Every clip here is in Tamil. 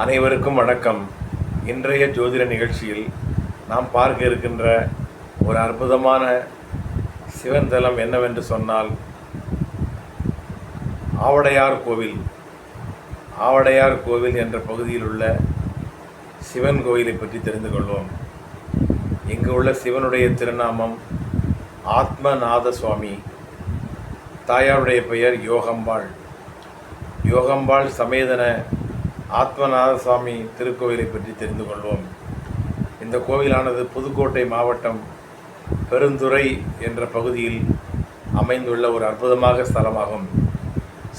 அனைவருக்கும் வணக்கம். இன்றைய ஜோதிட நிகழ்ச்சியில் நாம் பார்க்க இருக்கின்ற ஒரு அற்புதமான சிவன் தலம் என்னவென்று சொன்னால் ஆவடையார் கோவில். ஆவடையார் கோவில் என்ற பகுதியில் உள்ள சிவன் கோயிலை பற்றி தெரிந்து கொள்வோம். இங்கு உள்ள சிவனுடைய திருநாமம் ஆத்மநாத சுவாமி. தாயாருடைய பெயர் யோகம்பாள். யோகம்பாள் சமேதன ஆத்மநாத சுவாமி திருக்கோவிலை பற்றி தெரிந்து கொள்வோம். இந்த கோவிலானது புதுக்கோட்டை மாவட்டம் பெருந்துறை என்ற பகுதியில் அமைந்துள்ள ஒரு அற்புதமாக ஸ்தலமாகும்.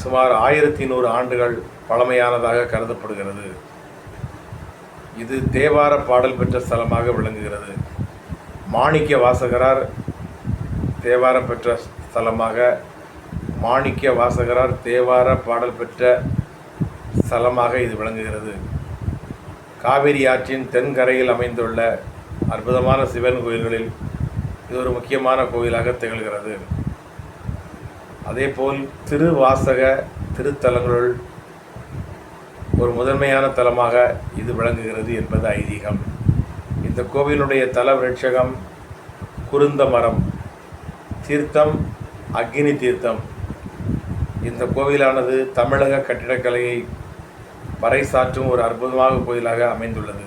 சுமார் ஆயிரத்தி நூறு ஆண்டுகள் பழமையானதாக கருதப்படுகிறது. இது தேவார பாடல் பெற்ற ஸ்தலமாக விளங்குகிறது. மாணிக்க வாசகரார் தேவாரம் பெற்ற ஸ்தலமாக மாணிக்க வாசகரார் தேவார பாடல் பெற்ற ஸ்தலமாக இது விளங்குகிறது. காவிரி ஆற்றின் தென்கரையில் அமைந்துள்ள அற்புதமான சிவன் கோயில்களில் இது ஒரு முக்கியமான கோயிலாக திகழ்கிறது. அதேபோல் திருவாசக திருத்தலங்களுள் ஒரு முதன்மையான தலமாக இது விளங்குகிறது என்பது ஐதீகம். இந்த கோவிலுடைய தல விருட்சகம் குருந்த மரம் தீர்த்தம் அக்னி தீர்த்தம். இந்த கோவிலானது தமிழக கட்டிடக்கலையை பறைசாற்றும் ஒரு அற்புதமாக கோயிலாக அமைந்துள்ளது.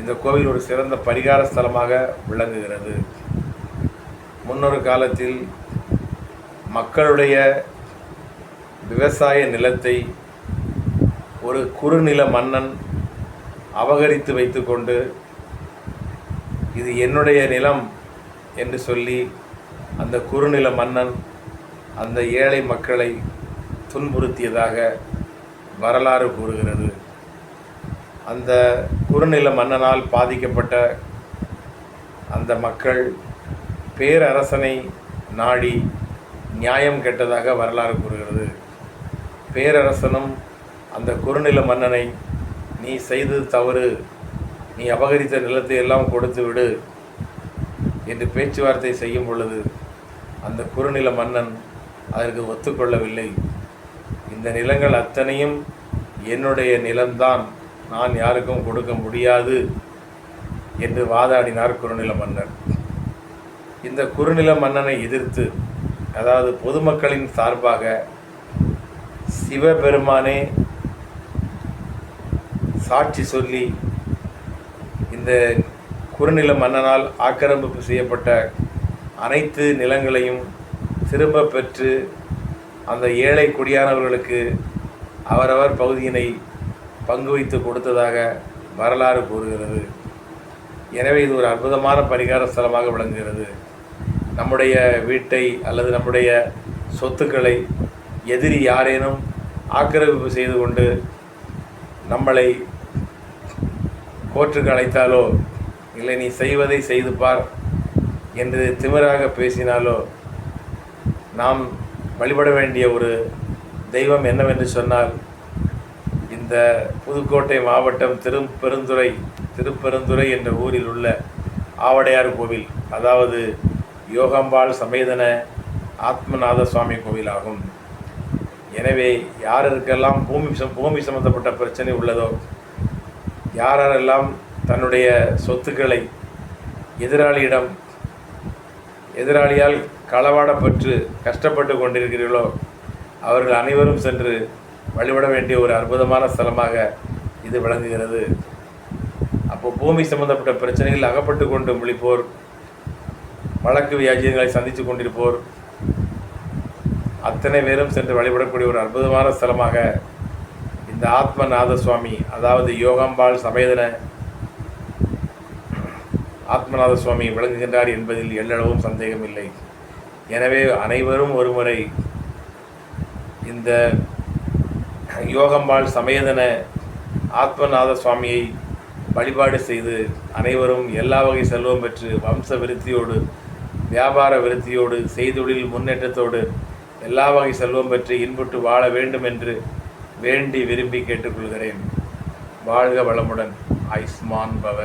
இந்த கோவில் ஒரு சிறந்த பரிகார ஸ்தலமாக விளங்குகிறது. முன்னொரு காலத்தில் மக்களுடைய விவசாய நிலத்தை ஒரு குறுநில மன்னன் அபகரித்து வைத்துக்கொண்டு இது என்னுடைய நிலம் என்று சொல்லி அந்த குறுநில மன்னன் அந்த ஏழை மக்களை துன்புறுத்தியதாக வரலாறு கூறுகிறது. அந்த குறுநில மன்னனால் பாதிக்கப்பட்ட அந்த மக்கள் பேரரசனை நாடி நியாயம் கெட்டதாக வரலாறு கூறுகிறது. பேரரசனும் அந்த குறுநில மன்னனை நீ செய்தது தவறு. நீ அபகரித்த நிலத்தை எல்லாம் கொடுத்து விடு என்று பேச்சுவார்த்தை செய்யும் பொழுது அந்த குறுநில மன்னன் அதற்கு ஒத்துக்கொள்ளவில்லை. இந்த நிலங்கள் அத்தனையும் என்னுடைய நிலம்தான். நான் யாருக்கும் கொடுக்க முடியாது என்று வாதாடினார் குறுநில மன்னர். இந்த குறுநில மன்னனை எதிர்த்து அதாவது பொதுமக்களின் சார்பாக சிவபெருமானே சாட்சி சொல்லி இந்த குறுநில மன்னனால் ஆக்கிரமிப்பு செய்யப்பட்ட அனைத்து நிலங்களையும் திரும்ப பெற்று அந்த ஏழை குடியானவர்களுக்கு அவரவர் பகுதியினை பங்கு வைத்து கொடுத்ததாக வரலாறு கூறுகிறது. எனவே இது ஒரு அற்புதமான பரிகார ஸ்தலமாக விளங்குகிறது. நம்முடைய வீட்டை அல்லது நம்முடைய சொத்துக்களை எதிரி யாரேனும் ஆக்கிரமிப்பு செய்து கொண்டு நம்மளை கோர்ட்டுக்கு அழைத்தாலோ இல்லை நீ செய்வதை செய்து பார் என்று திமிராக பேசினாலோ நாம் வழிபட வேண்டிய ஒரு தெய்வம் என்னவென்று சொன்னால் இந்த புதுக்கோட்டை மாவட்டம் திருப்பெருந்துறை திருப்பெருந்துறை என்ற ஊரில் உள்ள ஆவடையார் கோவில் அதாவது யோகம்பாள் சமேதன ஆத்மநாத சுவாமி கோவிலாகும். எனவே யாருக்கெல்லாம் பூமி பூமி சம்பந்தப்பட்ட பிரச்சனை உள்ளதோ யாரெல்லாம் தன்னுடைய சொத்துக்களை எதிராளியிடம் எதிராளியால் களவாடப்பட்டு கஷ்டப்பட்டு கொண்டிருக்கிறீர்களோ அவர்கள் அனைவரும் சென்று வழிபட வேண்டிய ஒரு அற்புதமான ஸ்தலமாக இது விளங்குகிறது. அப்போ பூமி சம்பந்தப்பட்ட பிரச்சனைகள் அகப்பட்டு கொண்டு முழிப்போர் வழக்கு வியாஜியங்களை சந்தித்து கொண்டிருப்போர் அத்தனை பேரும் சென்று வழிபடக்கூடிய ஒரு அற்புதமான ஸ்தலமாக இந்த ஆத்மநாத சுவாமி அதாவது யோகாம்பாள் சமேதன ஆத்மநாத சுவாமி விளங்குகின்றார் என்பதில் எல்லளவும் சந்தேகமில்லை. எனவே அனைவரும் ஒருமுறை இந்த யோகம்பால் சமயதன ஆத்மநாத சுவாமியை வழிபாடு செய்து அனைவரும் எல்லா வகை செல்வம் பெற்று வம்ச விருத்தியோடு வியாபார விருத்தியோடு செய்தொழில் முன்னேற்றத்தோடு எல்லா வகை செல்வம் பெற்று இன்புட்டு வாழ வேண்டும் என்று வேண்டி விரும்பி கேட்டுக்கொள்கிறேன். வாழ்க வளமுடன். ஆயுஷ்மான் பவ.